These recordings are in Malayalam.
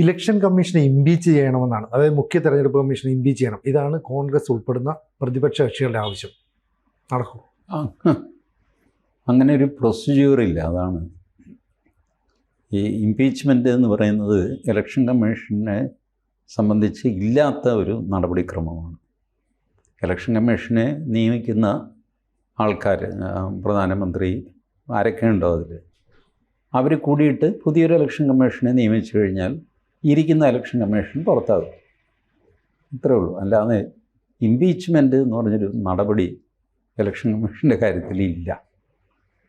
ഇലക്ഷൻ കമ്മീഷനെ ഇംപീച്ച് ചെയ്യണമെന്നാണ്. അതായത് മുഖ്യ തെരഞ്ഞെടുപ്പ് കമ്മീഷനെ ഇംപീച്ച് ചെയ്യണം. ഇതാണ് കോൺഗ്രസ് ഉൾപ്പെടുന്ന പ്രതിപക്ഷ കക്ഷികളുടെ ആവശ്യം. നടക്കും. അങ്ങനെ ഒരു പ്രൊസീജിയർ ഇല്ല അതാണ്. ഈ ഇംപീച്ച്മെന്റ് എന്ന് പറയുന്നത് ഇലക്ഷൻ കമ്മീഷനെ സംബന്ധിച്ച് ഇല്ലാത്ത ഒരു നടപടിക്രമമാണ്. ഇലക്ഷൻ കമ്മീഷനെ നിയമിക്കുന്ന ആൾക്കാർ പ്രധാനമന്ത്രി ആരൊക്കെ ഉണ്ടോ അതിൽ അവർ കൂടിയിട്ട് പുതിയൊരു ഇലക്ഷൻ കമ്മീഷനെ നിയമിച്ചു കഴിഞ്ഞാൽ ഇരിക്കുന്ന ഇലക്ഷൻ കമ്മീഷൻ പുറത്താകും. ഇത്രേ ഉള്ളൂ. അല്ലാതെ ഇംപീച്ച്മെന്റ് എന്ന് പറഞ്ഞൊരു നടപടി ഇലക്ഷൻ കമ്മീഷന്റെ കാര്യത്തിൽ ഇല്ല.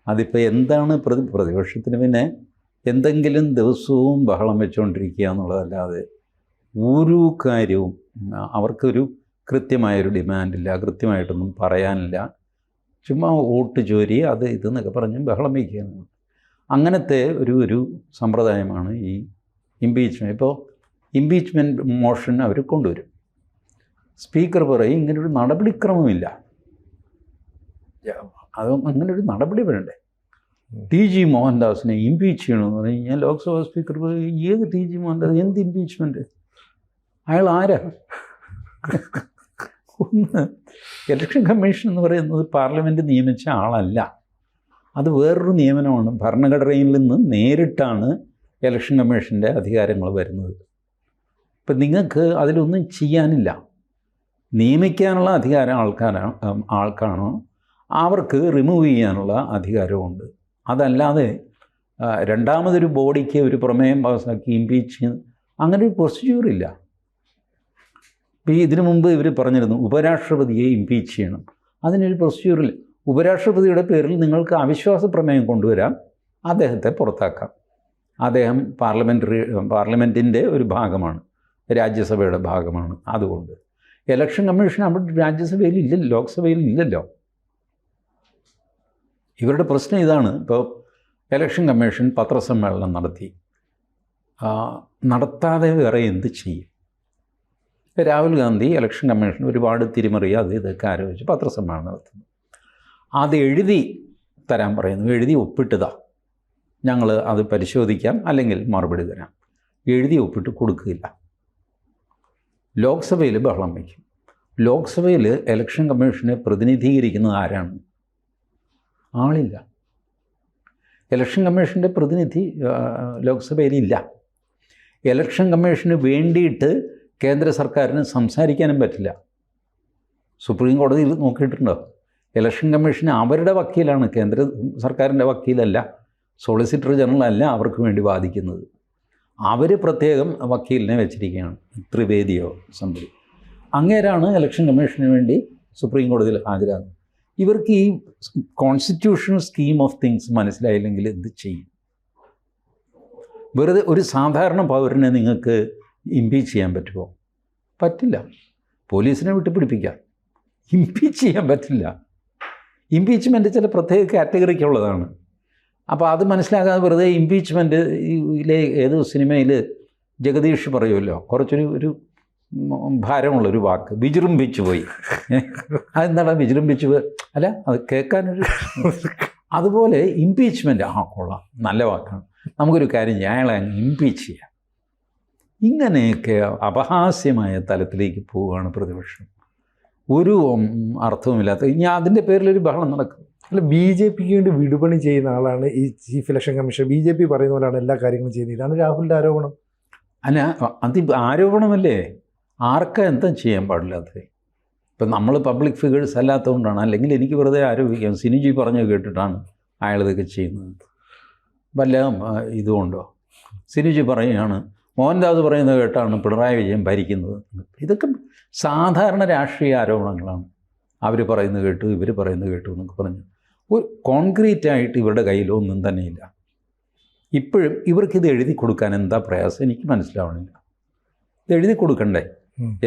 അതിപ്പോൾ എന്താണ് പ്രതി പ്രതിപക്ഷത്തിന് പിന്നെ എന്തെങ്കിലും ദിവസവും ബഹളം വെച്ചുകൊണ്ടിരിക്കുക എന്നുള്ളതല്ലാതെ ഒരു കാര്യവും അവർക്കൊരു കൃത്യമായൊരു ഡിമാൻഡില്ല കൃത്യമായിട്ടൊന്നും പറയാനില്ല. ചുമ്മാ വോട്ട് ചോരി അത് ഇതെന്നൊക്കെ പറഞ്ഞ് ബഹളം വയ്ക്കുകയാണ് അങ്ങനത്തെ ഒരു ഒരു സമ്പ്രദായമാണ് ഈ ഇംപീച്ച്മെന്റ് ഇപ്പോൾ ഇംപീച്ച്മെന്റ് മോഷൻ അവർ കൊണ്ടുവരും. സ്പീക്കർ പറയും ഇങ്ങനൊരു നടപടിക്രമമില്ല. അത് അങ്ങനെ ഒരു നടപടി വരണ്ടേ? ടി ജി മോഹൻദാസിനെ ഇംപീച്ച് ചെയ്യണമെന്ന് പറഞ്ഞു കഴിഞ്ഞാൽ ലോക്സഭാ സ്പീക്കർ പറയും, ഏത് ടി ജി മോഹൻദാസ്? എന്ത് ഇംപീച്ച്മെന്റ് അയാൾ ആരാ? ഒന്ന് ഇലക്ഷൻ കമ്മീഷൻ എന്ന് പറയുന്നത് പാർലമെന്റ് നിയമിച്ച ആളല്ല. അത് വേറൊരു നിയമനമാണ്. ഭരണഘടനയിൽ നിന്ന് നേരിട്ടാണ് ഇലക്ഷൻ കമ്മീഷന്റെ അധികാരങ്ങൾ വരുന്നത്. ഇപ്പം നിങ്ങൾക്ക് അതിലൊന്നും ചെയ്യാനില്ല. നിയമിക്കാനുള്ള അധികാരം ആൾക്കാരാണ് ആൾക്കാണ്? അവർക്ക് റിമൂവ് ചെയ്യാനുള്ള അധികാരമുണ്ട് അതല്ലാതെ രണ്ടാമതൊരു ബോഡിക്ക് ഒരു പ്രമേയം പാസ്സാക്കി ഇംപീച്ച് അങ്ങനെ ഒരു പ്രൊസീജിയർ ഇല്ല. ഇപ്പോൾ ഇതിനു മുമ്പ് ഇവർ പറഞ്ഞിരുന്നു ഉപരാഷ്ട്രപതിയെ ഇംപീച്ച് ചെയ്യണം. അതിനൊരു പ്രൊസീജിയറില്ല ഉപരാഷ്ട്രപതിയുടെ പേരിൽ നിങ്ങൾക്ക് അവിശ്വാസ പ്രമേയം കൊണ്ടുവരാം അദ്ദേഹത്തെ പുറത്താക്കാം. അദ്ദേഹം പാർലമെന്ററി പാർലമെന്റിന്റെ ഒരു ഭാഗമാണ് രാജ്യസഭയുടെ ഭാഗമാണ് അതുകൊണ്ട്. ഇലക്ഷൻ കമ്മീഷൻ അവിടെ രാജ്യസഭയിൽ ഇല്ലല്ലോ ലോക്സഭയിൽ ഇല്ലല്ലോ. ഇവരുടെ പ്രശ്നം ഇതാണ്. ഇപ്പോൾ ഇലക്ഷൻ കമ്മീഷൻ പത്രസമ്മേളനം നടത്തി. നടത്താതെ വേറെ എന്ത് ചെയ്യും? രാഹുൽ ഗാന്ധി ഇലക്ഷൻ കമ്മീഷൻ ഒരുപാട് തിരിമറി അത് ഇതൊക്കെ ആരോപിച്ച് പത്രസമ്മേളനം നടത്തുന്നു. അത് എഴുതി തരാൻ പറയുന്നു എഴുതി ഒപ്പിട്ടതാ. ഞങ്ങൾ അത് പരിശോധിക്കാം അല്ലെങ്കിൽ മറുപടി തരാം. എഴുതി ഒപ്പിട്ട് കൊടുക്കുകയില്ല. ലോക്സഭയിൽ ബഹളം വയ്ക്കും. ലോക്സഭയിൽ ഇലക്ഷൻ കമ്മീഷനെ പ്രതിനിധീകരിക്കുന്നത് ആരാണ്? ആളില്ല. ഇലക്ഷൻ കമ്മീഷന്റെ പ്രതിനിധി ലോക്സഭയിൽ ഇല്ല. ഇലക്ഷൻ കമ്മീഷന് വേണ്ടിയിട്ട് കേന്ദ്ര സർക്കാരിന് സംസാരിക്കാനും പറ്റില്ല. സുപ്രീം കോടതിയിൽ നോക്കിയിട്ടുണ്ടോ? ഇലക്ഷൻ കമ്മീഷൻ അവരുടെ വക്കീലാണ് കേന്ദ്ര സർക്കാരിന്റെ വക്കീലല്ല. സോളിസിറ്റർ ജനറൽ അല്ല അവർക്ക് വേണ്ടി വാദിക്കുന്നത്. അവർ പ്രത്യേകം വക്കീലിനെ വെച്ചിരിക്കുകയാണ് ത്രിവേദിയോ സംബന്ധി അങ്ങേരാണ് ഇലക്ഷൻ കമ്മീഷന് വേണ്ടി സുപ്രീം കോടതിയിൽ ഹാജരാകുന്നത്. ഇവർക്ക് ഈ കോൺസ്റ്റിറ്റ്യൂഷണൽ സ്കീം ഓഫ് തിങ്സ് മനസ്സിലായില്ലെങ്കിൽ എന്ത് ചെയ്യും? വെറുതെ ഒരു സാധാരണ പൗരനെ നിങ്ങൾക്ക് ഇമ്പീച്ച് ചെയ്യാൻ പറ്റുമോ? പറ്റില്ല. പോലീസിനെ വിട്ട് പിടിപ്പിക്കാം. ഇമ്പീച്ച് ചെയ്യാൻ പറ്റില്ല. ഇമ്പീച്ച്മെന്റ് ചില പ്രത്യേക കാറ്റഗറിക്കുള്ളതാണ് അപ്പോൾ അത് മനസ്സിലാക്കാതെ വെറുതെ ഇമ്പീച്ച്മെന്റിലെ ഏത് സിനിമയിൽ ജഗദീഷ് പറയുമല്ലോ കുറച്ചൊരു ഒരു ഭാരമുള്ള ഭാരമുള്ളൊരു വാക്ക്. വിജൃംഭിച്ചു പോയി. അതെന്താണ് വിജൃംഭിച്ചു പോയി? അല്ല അത് കേൾക്കാനൊരു അതുപോലെ ഇമ്പീച്ച്മെന്റ് ആ കൊള്ളാം. നല്ല വാക്കാണ്. നമുക്കൊരു കാര്യം ചെയ്യാം. അങ്ങ് ഇമ്പീച്ച് ചെയ്യാം. ഇങ്ങനെയൊക്കെ അപഹാസ്യമായ തലത്തിലേക്ക് പോവുകയാണ് പ്രതിപക്ഷം. ഒരു അർത്ഥവുമില്ലാത്ത ഇനി അതിന്റെ പേരിലൊരു ബഹളം നടക്കും. അല്ല ബി ജെ പിക്ക് വേണ്ടി വിടുപണി ചെയ്യുന്ന ആളാണ് ഈ chief election commission. B J P പറയുന്ന പോലെയാണ് എല്ലാ കാര്യങ്ങളും ചെയ്യുന്നത്. ഇതാണ് രാഹുലിന്റെ ആരോപണം. അല്ല അത് ആരോപണമല്ലേ? ആർക്കാ എന്താ ചെയ്യാൻ പാടില്ലാത്തത്? ഇപ്പം നമ്മൾ പബ്ലിക് ഫിഗേഴ്സ് അല്ലാത്തതുകൊണ്ടാണ്. അല്ലെങ്കിൽ എനിക്ക് വെറുതെ ആരോപിക്കാം. സിനിജി പറഞ്ഞു കേട്ടിട്ടാണ് അയാൾ ഇതൊക്കെ ചെയ്യുന്നത്. വല്ല ഇതുകൊണ്ടോ? സിനിജി പറയുകയാണ് മോഹൻദാസ് പറയുന്നത് കേട്ടാണ് പിണറായി വിജയൻ ഭരിക്കുന്നത്. ഇതൊക്കെ സാധാരണ രാഷ്ട്രീയ ആരോപണങ്ങളാണ്. അവർ പറയുന്നത് കേട്ടു ഇവർ പറയുന്നത് കേട്ടു എന്നൊക്കെ പറഞ്ഞു ഒരു കോൺക്രീറ്റ് ആയിട്ട് ഇവരുടെ കയ്യിലൊന്നും തന്നെ തന്നെയില്ല. ഇപ്പോഴും ഇവർക്കിത് എഴുതി കൊടുക്കാൻ എന്താ പ്രയാസം? എനിക്ക് മനസ്സിലാവണില്ല. ഇത് എഴുതി കൊടുക്കണ്ടേ?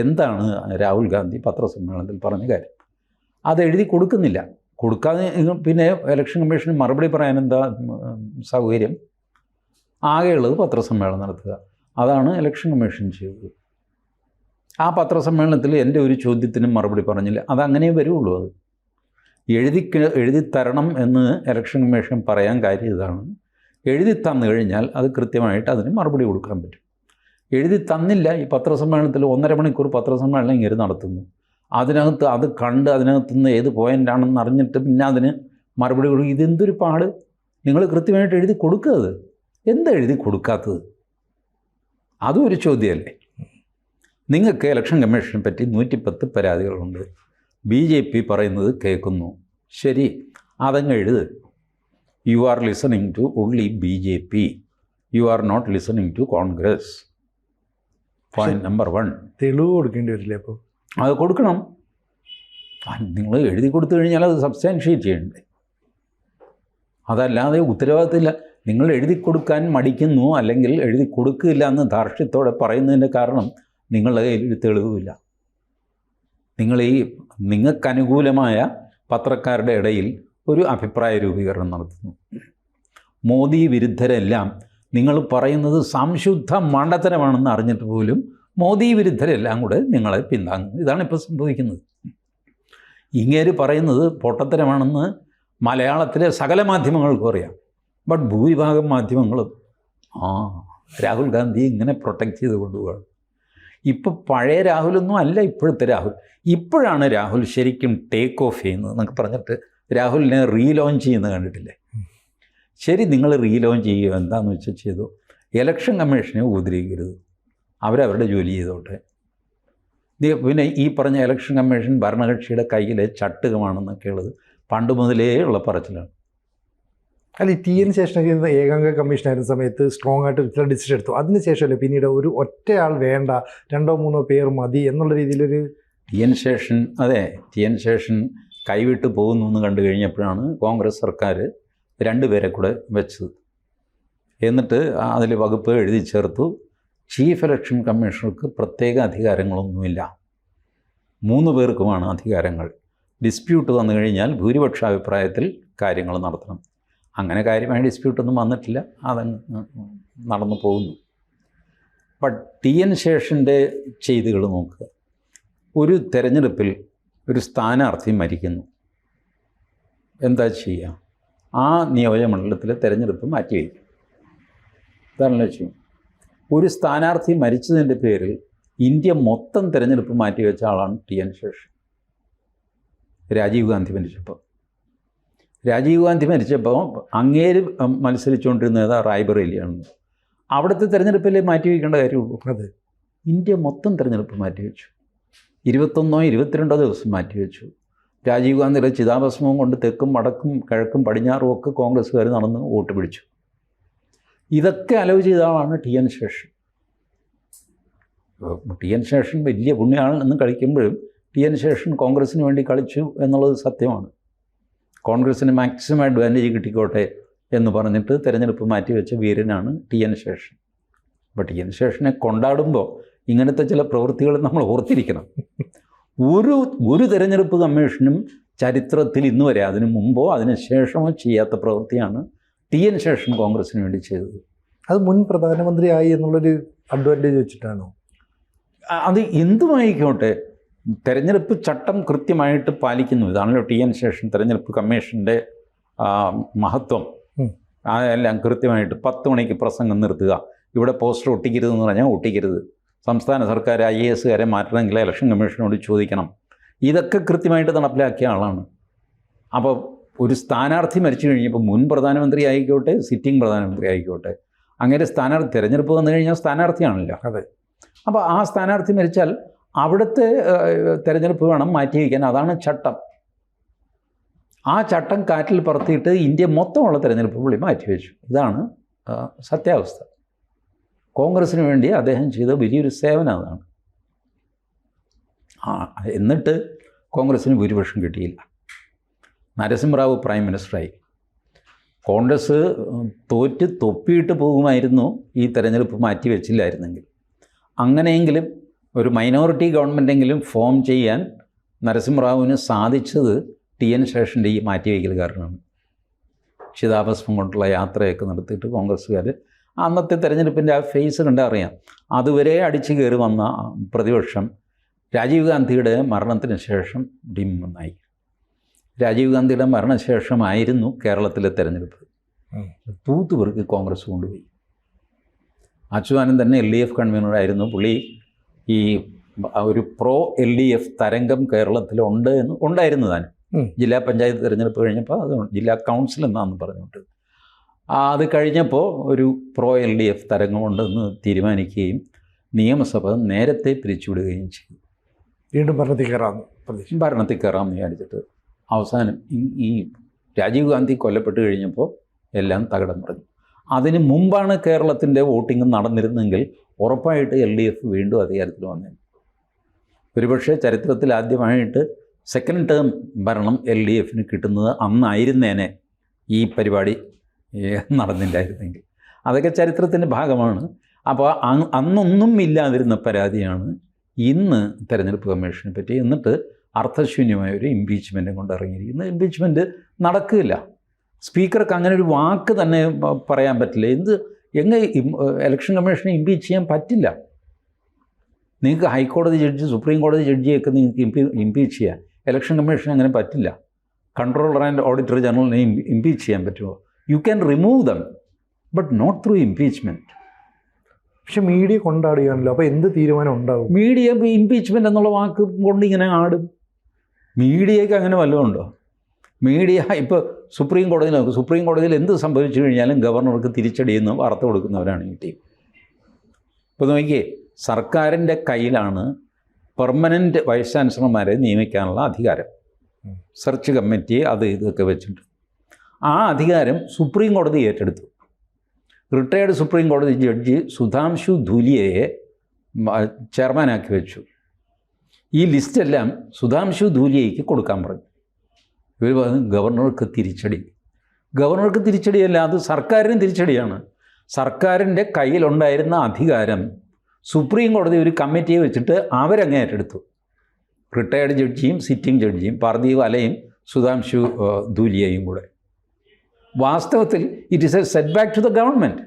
എന്താണ് രാഹുൽ ഗാന്ധി പത്രസമ്മേളനത്തിൽ പറഞ്ഞ കാര്യം? അത് എഴുതി കൊടുക്കുന്നില്ല. കൊടുക്കാതെ പിന്നെ ഇലക്ഷൻ കമ്മീഷന് മറുപടി പറയാൻ എന്താ സൗകര്യം? ആകെയുള്ളത് പത്രസമ്മേളനം നടത്തുക. അതാണ് ഇലക്ഷൻ കമ്മീഷൻ ചെയ്തത്. ആ പത്രസമ്മേളനത്തിൽ എന്റെ ഒരു ചോദ്യത്തിനും മറുപടി പറഞ്ഞില്ല. അതങ്ങനെ വരുള്ളൂ അത്. എഴുതി എഴുതി തരണം എന്ന് ഇലക്ഷൻ കമ്മീഷൻ പറയാൻ കാര്യം ഇതാണ്. എഴുതി തന്നു കഴിഞ്ഞാൽ അത് കൃത്യമായിട്ട് അതിന് മറുപടി കൊടുക്കാൻ പറ്റും. എഴുതി തന്നില്ല ഈ പത്രസമ്മേളനത്തിൽ ഒന്നര മണിക്കൂർ പത്രസമ്മേളനം ഇങ്ങനെ നടത്തുന്നു. അതിനകത്ത് അത് കണ്ട് അതിനകത്ത് നിന്ന് ഏത് പോയിന്റാണെന്ന് അറിഞ്ഞിട്ട് പിന്നെ അതിന് മറുപടി കൊടുക്കും ഇതെന്തൊരു പാട്? നിങ്ങൾ കൃത്യമായിട്ട് എഴുതി കൊടുക്കുക എന്താ എഴുതി കൊടുക്കാത്തത്? അതും ഒരു ചോദ്യമല്ലേ. നിങ്ങൾക്ക് ഇലക്ഷൻ കമ്മീഷനെ പറ്റി നൂറ്റിപ്പത്ത് പരാതികളുണ്ട്. ബി ജെ പി പറയുന്നത് കേൾക്കുന്നു. ശരി അതങ്ങ് എഴുത്. You are listening to only B J P you are not listening to Congress point number one തെളിവ് കൊടുക്കേണ്ടി വരില്ലേ അപ്പോൾ അത് കൊടുക്കണം. നിങ്ങൾ എഴുതി കൊടുത്തു കഴിഞ്ഞാൽ അത് സബ്സ്റ്റാൻഷിയേറ്റ് ചെയ്യണ്ടേ? അതല്ലാതെ ഉത്തരവാദിത്തമില്ല. നിങ്ങൾ എഴുതി കൊടുക്കാൻ മടിക്കുന്നു അല്ലെങ്കിൽ എഴുതി കൊടുക്കില്ല എന്ന് ധാർഷ്ട്യത്തോടെ പറയുന്നതിന്റെ കാരണം നിങ്ങളുടെ കയ്യിൽ തെളിവില്ല നിങ്ങൾ ഈ നിങ്ങൾക്ക് അനുകൂലമായ പത്രക്കാരുടെ ഇടയിൽ ഒരു അഭിപ്രായ രൂപീകരണം നടത്തുന്നു. മോദി വിരുദ്ധരെല്ലാം നിങ്ങൾ പറയുന്നത് സംശുദ്ധ മണ്ടത്തരമാണെന്ന് അറിഞ്ഞിട്ട് പോലും മോദി വിരുദ്ധരെല്ലാം കൂടെ നിങ്ങളെ പിന്താങ്ങുന്നു. ഇതാണ് ഇപ്പോൾ സംഭവിക്കുന്നത്. ഇങ്ങേര് പറയുന്നത് പൊട്ടത്തരമാണെന്ന് മലയാളത്തിലെ സകല മാധ്യമങ്ങൾക്കും അറിയാം. ബട്ട് ഭൂരിഭാഗം മാധ്യമങ്ങളും ആ രാഹുൽ ഗാന്ധി ഇങ്ങനെ പ്രൊട്ടക്റ്റ് ചെയ്ത് കൊണ്ടുപോകണം ഇപ്പോൾ പഴയ രാഹുലൊന്നും അല്ല ഇപ്പോഴത്തെ രാഹുൽ. ഇപ്പോഴാണ് രാഹുൽ ശരിക്കും ടേക്ക് ഓഫ് ചെയ്യുന്നത് എന്നൊക്കെ പറഞ്ഞിട്ട് രാഹുലിനെ റീലോഞ്ച് ചെയ്യുന്നത് കണ്ടിട്ടില്ലേ? ശരി നിങ്ങൾ റീലോഞ്ച് ചെയ്യുക. എന്താണെന്ന് വെച്ചാൽ ചെയ്തു? ഇലക്ഷൻ കമ്മീഷനെ ഉപദ്രവിക്കരുത്. അവരവരുടെ ജോലി ചെയ്തോട്ടെ. പിന്നെ ഈ പറഞ്ഞ ഇലക്ഷൻ കമ്മീഷൻ ഭരണകക്ഷിയുടെ കയ്യിലെ ചട്ടുകമാണെന്നൊക്കെയുള്ളത് പണ്ട് മുതലേ ഉള്ള പറച്ചിലാണ്. അല്ല ടി എൻ ശേഷനൊക്കെ ഏകാംഗ കമ്മീഷനായിരുന്ന സമയത്ത് സ്ട്രോങ് ആയിട്ട് ചില ഡിസിഷൻ എടുത്തു. അതിനുശേഷമല്ലേ പിന്നീട് ഒരു ഒറ്റയാൾ വേണ്ട രണ്ടോ മൂന്നോ പേർ മതി എന്നുള്ള രീതിയിലൊരു ടി എൻ ശേഷൻ അതെ ടി എൻ ശേഷൻ കൈവിട്ട് പോകുന്നു എന്ന് കണ്ടു കഴിഞ്ഞപ്പോഴാണ് കോൺഗ്രസ് സർക്കാർ രണ്ടുപേരെ കൂടെ വെച്ചത്. എന്നിട്ട് അതിൽ വകുപ്പ് എഴുതി ചേർത്തു. ചീഫ് ഇലക്ഷൻ കമ്മീഷണർക്ക് പ്രത്യേക അധികാരങ്ങളൊന്നുമില്ല. മൂന്ന് പേർക്കുമാണ് അധികാരങ്ങൾ. ഡിസ്പ്യൂട്ട് വന്നു കഴിഞ്ഞാൽ ഭൂരിപക്ഷ അഭിപ്രായത്തിൽ കാര്യങ്ങൾ നടത്തണം. അങ്ങനെ കാര്യമായ ഡിസ്പ്യൂട്ടൊന്നും വന്നിട്ടില്ല. അതങ്ങ് നടന്നു പോകുന്നു. ബട്ട് ടി എൻ ശേഷന്റെ ചെയ്തികൾ നോക്കുക. ഒരു തെരഞ്ഞെടുപ്പിൽ ഒരു സ്ഥാനാർത്ഥി മരിക്കുന്നു. എന്താ ചെയ്യുക? ആ നിയോജകമണ്ഡലത്തിലെ തിരഞ്ഞെടുപ്പ് മാറ്റിവെക്കും ഇതാണ് ചെയ്യും ഒരു സ്ഥാനാർത്ഥി മരിച്ചതിന്റെ പേരിൽ ഇന്ത്യ മൊത്തം തിരഞ്ഞെടുപ്പ് മാറ്റിവെച്ച ആളാണ് ടി എൻ ശേഷൻ രാജീവ് ഗാന്ധി മരിച്ചപ്പോൾ. രാജീവ് ഗാന്ധി മരിച്ചപ്പോൾ അങ്ങേര് മത്സരിച്ചുകൊണ്ടിരുന്നത് റായ്ബറേലിയാണ്. അവിടുത്തെ തിരഞ്ഞെടുപ്പിലേ മാറ്റി വയ്ക്കേണ്ട കാര്യമുള്ളൂ. അതെ. ഇന്ത്യ മൊത്തം തെരഞ്ഞെടുപ്പ് മാറ്റിവെച്ചു ഇരുപത്തൊന്നോ ഇരുപത്തിരണ്ടോ ദിവസം മാറ്റിവെച്ചു രാജീവ് ഗാന്ധിയുടെ ചിതാഭസ്മവും കൊണ്ട് തെക്കും വടക്കും കിഴക്കും പടിഞ്ഞാറും ഒക്കെ കോൺഗ്രസ്സുകാർ നടന്ന് വോട്ട് പിടിച്ചു. ഇതൊക്കെ അലവ് ചെയ്ത ആളാണ് T N Seshan. T N Seshan വലിയ പുണ്യാളെന്ന് കളിക്കുമ്പോഴും ടി എൻ ശേഷൻ കോൺഗ്രസ്സിന് വേണ്ടി കളിച്ചു എന്നുള്ളത് സത്യമാണ്. കോൺഗ്രസ്സിന് മാക്സിമം അഡ്വാന്റേജ് കിട്ടിക്കോട്ടെ എന്ന് പറഞ്ഞിട്ട് തിരഞ്ഞെടുപ്പ് മാറ്റിവെച്ച വീരനാണ് ടി എൻ ശേഷൻ. അപ്പോൾ ടി എൻ ശേഷനെ കൊണ്ടാടുമ്പോൾ ഇങ്ങനത്തെ ചില പ്രവൃത്തികൾ നമ്മൾ ഓർത്തിരിക്കണം. ഒരു ഒരു തിരഞ്ഞെടുപ്പ് കമ്മീഷനും ചരിത്രത്തിൽ ഇന്ന് വരെ അതിനു മുമ്പോ അതിന് ശേഷമോ ചെയ്യാത്ത പ്രവൃത്തിയാണ് ടി എൻ ശേഷൻ കോൺഗ്രസിന് വേണ്ടി ചെയ്തത്. അത് മുൻ പ്രധാനമന്ത്രിയായി എന്നുള്ളൊരു അഡ്വാന്റേജ് വെച്ചിട്ടാണോ? അത് എന്തുമായിക്കോട്ടെ? തെരഞ്ഞെടുപ്പ് ചട്ടം കൃത്യമായിട്ട് പാലിക്കുന്നു. ഇതാണല്ലോ ടി എൻ ശേഷൻ തെരഞ്ഞെടുപ്പ് കമ്മീഷന്റെ മഹത്വം. അതെല്ലാം കൃത്യമായിട്ട് പത്ത് മണിക്ക് പ്രസംഗം നിർത്തുക. ഇവിടെ പോസ്റ്റർ ഒട്ടിക്കരുത് എന്ന് പറഞ്ഞാൽ ഒട്ടിക്കരുത്. സംസ്ഥാന സർക്കാർ ഐ എ എസുകാരെ മാറ്റണമെങ്കിൽ ഇലക്ഷൻ കമ്മീഷനോട് ചോദിക്കണം. ഇതൊക്കെ കൃത്യമായിട്ട് നടപ്പിലാക്കിയ ആളാണ്. അപ്പോൾ ഒരു സ്ഥാനാർത്ഥി മരിച്ചു കഴിഞ്ഞപ്പോൾ മുൻ പ്രധാനമന്ത്രി ആയിക്കോട്ടെ സിറ്റിംഗ് പ്രധാനമന്ത്രി ആയിക്കോട്ടെ. അങ്ങനെ സ്ഥാനാർത്ഥി തിരഞ്ഞെടുപ്പ് വന്നു കഴിഞ്ഞാൽ സ്ഥാനാർത്ഥിയാണല്ലോ. അതെ. അപ്പോൾ ആ സ്ഥാനാർത്ഥി മരിച്ചാൽ അവിടുത്തെ തെരഞ്ഞെടുപ്പ് വേണം മാറ്റി വയ്ക്കാൻ അതാണ് ചട്ടം. ആ ചട്ടം കാറ്റിൽ പറത്തിയിട്ട് ഇന്ത്യ മൊത്തമുള്ള തെരഞ്ഞെടുപ്പ് പുള്ളി മാറ്റിവെച്ചു. ഇതാണ് സത്യാവസ്ഥ. കോൺഗ്രസ്സിന് വേണ്ടി അദ്ദേഹം ചെയ്ത വലിയൊരു സേവനം അതാണ്. ആ എന്നിട്ട് കോൺഗ്രസ്സിന് ഭൂരിപക്ഷം കിട്ടിയില്ല. നരസിംഹറാവു പ്രൈം മിനിസ്റ്ററായി. കോൺഗ്രസ് തോറ്റ് തൊപ്പിയിട്ട് പോകുമായിരുന്നു ഈ തെരഞ്ഞെടുപ്പ് മാറ്റി വെച്ചില്ലായിരുന്നെങ്കിൽ അങ്ങനെയെങ്കിലും ഒരു മൈനോറിറ്റി ഗവൺമെന്റെങ്കിലും ഫോം ചെയ്യാൻ നരസിംഹറാവുവിന് സാധിച്ചത് ടി എൻ ശേഷന്റെ ഈ മാറ്റിവെക്കൽ കാരണമാണ് ചിതാഭസ്മം കൊണ്ടുള്ള യാത്രയൊക്കെ നടത്തിയിട്ട് കോൺഗ്രസ്സുകാർ. അന്നത്തെ തെരഞ്ഞെടുപ്പിന്റെ ആ ഫേസ് കണ്ടാൽ അറിയാം. അതുവരെ അടിച്ചു കയറി വന്ന പ്രതിപക്ഷം രാജീവ് ഗാന്ധിയുടെ മരണത്തിന് ശേഷം ഡിം ഒന്നായി രാജീവ് ഗാന്ധിയുടെ മരണശേഷമായിരുന്നു കേരളത്തിലെ തെരഞ്ഞെടുപ്പ്. തൂത്തുപെറുക്കി കോൺഗ്രസ് കൊണ്ടുപോയി. അച്യുതാനന്ദൻ തന്നെ എൽ ഡി എഫ് കൺവീനറായിരുന്നു പുള്ളി ഈ ഒരു പ്രോ എൽ ഡി എഫ് തരംഗം കേരളത്തിലുണ്ട് എന്ന് ഉണ്ടായിരുന്നു താൻ. ജില്ലാ പഞ്ചായത്ത് തിരഞ്ഞെടുപ്പ് കഴിഞ്ഞപ്പോൾ അത് ജില്ലാ കൗൺസിൽ എന്നാന്ന് പറഞ്ഞുകൊണ്ട്. അത് കഴിഞ്ഞപ്പോൾ ഒരു പ്രോ എൽ ഡി എഫ് തരംഗമുണ്ടെന്ന് തീരുമാനിക്കുകയും നിയമസഭ നേരത്തെ പിരിച്ചുവിടുകയും ചെയ്തു. വീണ്ടും ഭരണത്തിൽ കയറാം ഭരണത്തിൽ കയറാമെന്ന് വിചാരിച്ചിട്ട് അവസാനം ഈ- ഈ രാജീവ് ഗാന്ധി കൊല്ലപ്പെട്ട് കഴിഞ്ഞപ്പോൾ എല്ലാം തകിടം പറഞ്ഞു അതിന് മുമ്പാണ് കേരളത്തിന്റെ വോട്ടിംഗ് നടന്നിരുന്നെങ്കിൽ ഉറപ്പായിട്ട് എൽ ഡി എഫ് വീണ്ടും അധികാരത്തിൽ വന്നേ ഒരുപക്ഷെ ചരിത്രത്തിൽ ആദ്യമായിട്ട് സെക്കൻഡ് ടേം ഭരണം എൽ ഡി എഫിന് കിട്ടുന്നത് അന്നായിരുന്നേനെ ഈ പരിപാടി നടന്നില്ലായിരുന്നെങ്കിൽ. അതൊക്കെ ചരിത്രത്തിന്റെ ഭാഗമാണ്. അപ്പോൾ അന്നൊന്നും ഇല്ലാതിരുന്ന പരാതിയാണ് ഇന്ന് തെരഞ്ഞെടുപ്പ് കമ്മീഷനെ പറ്റി എന്നിട്ട് അർത്ഥശൂന്യമായ ഒരു ഇമ്പീച്ച്മെന്റും കൊണ്ട് ഇറങ്ങിയിരിക്കുന്നത്. ഇമ്പീച്ച്മെന്റ് നടക്കില്ല സ്പീക്കർക്ക് അങ്ങനെ ഒരു വാക്ക് തന്നെ പറയാൻ പറ്റില്ല. എന്ത് എങ്ങനെ ഇലക്ഷൻ കമ്മീഷനെ ഇമ്പീച്ച് ചെയ്യാൻ പറ്റില്ല. നിങ്ങൾക്ക് ഹൈക്കോടതി ജഡ്ജി സുപ്രീം കോടതി ജഡ്ജിയൊക്കെ നിങ്ങൾക്ക് ഇമ്പീ ഇമ്പീച്ച് ചെയ്യാം ഇലക്ഷൻ കമ്മീഷൻ അങ്ങനെ പറ്റില്ല. കൺട്രോളർ ആൻഡ് ഓഡിറ്റർ ജനറലിനെ ഇമ്പീച്ച് ചെയ്യാൻ പറ്റുമോ you can remove them but not through impeachment പക്ഷെ മീഡിയ കൊണ്ടാടുകയാണല്ലോ അപ്പോൾ എന്ത് തീരുമാനം ഉണ്ടാവും? മീഡിയ ഇമ്പീച്ച്മെന്റ് എന്നുള്ള വാക്ക് കൊണ്ട് ഇങ്ങനെ ആടും. മീഡിയയ്ക്ക് അങ്ങനെ വല്ലതും ഉണ്ടോ? മീഡിയ ഇപ്പോൾ സുപ്രീം കോടതിയിൽ നോക്കും സുപ്രീം കോടതിയിൽ എന്ത് സംഭവിച്ചു കഴിഞ്ഞാലും ഗവർണർക്ക് തിരിച്ചടിയെന്ന് വാർത്ത കൊടുക്കുന്നവരാണ് ഈ ടീം. ഇപ്പോൾ നോക്കിയേ സർക്കാരിന്റെ കയ്യിലാണ് പെർമനന്റ് വൈസ് ചാൻസലർമാരെ നിയമിക്കാനുള്ള അധികാരം. സെർച്ച് കമ്മിറ്റി അത് ഇതൊക്കെ വെച്ചിട്ട്. ആ അധികാരം സുപ്രീം കോടതി ഏറ്റെടുത്തു. റിട്ടയേർഡ് സുപ്രീം കോടതി ജഡ്ജി സുധാംശു ധൂലിയയെ ചെയർമാനാക്കി വെച്ചു. ഈ ലിസ്റ്റെല്ലാം സുധാംശു ധൂലിയയ്ക്ക് കൊടുക്കാൻ പറഞ്ഞു. ഇവർ പറഞ്ഞു ഗവർണർക്ക് തിരിച്ചടി. ഗവർണർക്ക് തിരിച്ചടിയല്ല അത് സർക്കാരിന് തിരിച്ചടിയാണ്. സർക്കാരിന്റെ കയ്യിലുണ്ടായിരുന്ന അധികാരം സുപ്രീം കോടതി ഒരു കമ്മിറ്റിയെ വെച്ചിട്ട് അവരങ്ങ് ഏറ്റെടുത്തു. റിട്ടയർഡ് ജഡ്ജിയും സിറ്റിംഗ് ജഡ്ജിയും പർദീപ് അലയും സുധാംശു ദൂലിയയും കൂടെ. വാസ്തവത്തിൽ it is a setback to the government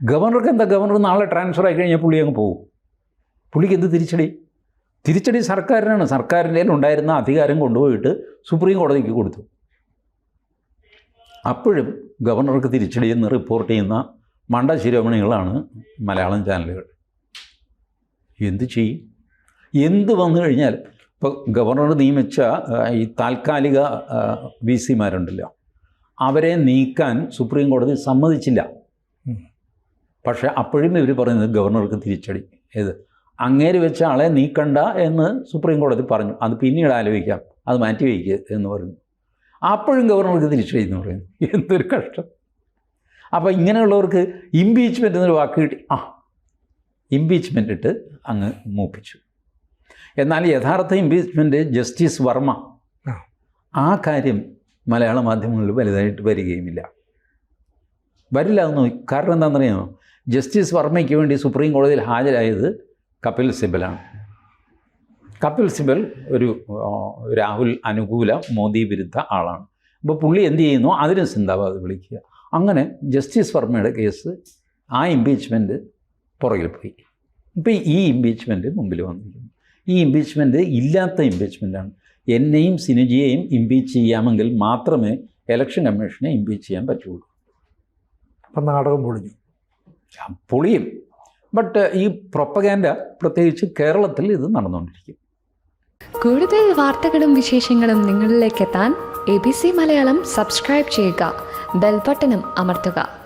ഗവർണർക്ക് എന്താ? ഗവർണർ നാളെ ട്രാൻസ്ഫർ ആയി കഴിഞ്ഞാൽ പുള്ളി അങ്ങ് പോകും. പുള്ളിക്ക് എന്ത് തിരിച്ചടി? തിരിച്ചടി സർക്കാരിനാണ്. സർക്കാരിന്റെ ഉണ്ടായിരുന്ന അധികാരം കൊണ്ടുപോയിട്ട് സുപ്രീം കോടതിക്ക് കൊടുത്തു. അപ്പോഴും ഗവർണർക്ക് തിരിച്ചടി എന്ന് റിപ്പോർട്ട് ചെയ്യുന്ന മണ്ട ശിരോമണികളാണ് മലയാളം ചാനലുകൾ. എന്ത് ചെയ്യും? എന്ത് വന്നു കഴിഞ്ഞാൽ ഇപ്പോൾ ഗവർണർ നിയമിച്ച ഈ താൽക്കാലിക വി സിമാരുണ്ടല്ലോ. അവരെ നീക്കാൻ സുപ്രീം കോടതി സമ്മതിച്ചില്ല. പക്ഷേ അപ്പോഴും ഇവർ പറയുന്നത് ഗവർണർക്ക് തിരിച്ചടി. ഏത്? അങ്ങേര് വെച്ച ആളെ നീക്കണ്ട എന്ന് സുപ്രീം കോടതി പറഞ്ഞു. അത് പിന്നീട് ആലോചിക്കാം. അത് മാറ്റി വയ്ക്കുക എന്ന് പറഞ്ഞു അപ്പോഴും ഗവർണർക്ക് തിരിച്ചു എന്ന് പറയുന്നു. എന്തൊരു കഷ്ടം. അപ്പോൾ ഇങ്ങനെയുള്ളവർക്ക് ഇമ്പീച്ച്മെന്റ് എന്നൊരു വാക്ക് കിട്ടി. ആ ഇമ്പീച്ച്മെന്റ് ഇട്ട് അങ്ങ് മൂപ്പിച്ചു. എന്നാൽ യഥാർത്ഥ ഇമ്പീച്ച്മെന്റ് ജസ്റ്റിസ് വർമ്മ ആ. കാര്യം മലയാള മാധ്യമങ്ങളിൽ വലുതായിട്ട് വരികയുമില്ല. വരില്ല എന്ന് കാരണം കാരണം എന്താണെന്നറിയാമോ? ജസ്റ്റിസ് വർമ്മയ്ക്ക് വേണ്ടി സുപ്രീം കോടതിയിൽ ഹാജരായത് കപിൽ സിബലാണ്. കപിൽ സിബൽ ഒരു രാഹുൽ അനുകൂല മോദി വിരുദ്ധ ആളാണ്. അപ്പോൾ പുള്ളി എന്ത് ചെയ്യുന്നു? അതിന് സിന്ദാബാദ് വിളിക്കുക. അങ്ങനെ ജസ്റ്റിസ് വർമ്മയുടെ കേസ് ആ ഇമ്പീച്ച്മെന്റ് പുറകിൽ പോയി. ഇപ്പോൾ ഈ ഇമ്പീച്ച്മെന്റ് മുമ്പിൽ വന്നിരിക്കുന്നു. ഈ ഇമ്പീച്ച്മെന്റ് ഇല്ലാത്ത ഇമ്പീച്ച്മെന്റാണ് എന്നെയും സിനുജിയെയും ഇമ്പീച്ച് ചെയ്യാമെങ്കിൽ മാത്രമേ ഇലക്ഷൻ കമ്മീഷനെ ഇമ്പീച്ച് ചെയ്യാൻ പറ്റുള്ളൂ. അപ്പം നാടകം പൊളിഞ്ഞു. പൊളിയും. ബട്ട് ഈ പ്രൊപ്പഗാൻഡ പ്രത്യേകിച്ച് കേരളത്തിൽ ഇത് നടന്നുകൊണ്ടിരിക്കും. കൂടുതൽ വാർത്തകളും വിശേഷങ്ങളും നിങ്ങളിലേക്ക് എത്താൻ A B C Malayalam subscribe ചെയ്യുക. ബെൽബട്ടനും അമർത്തുക.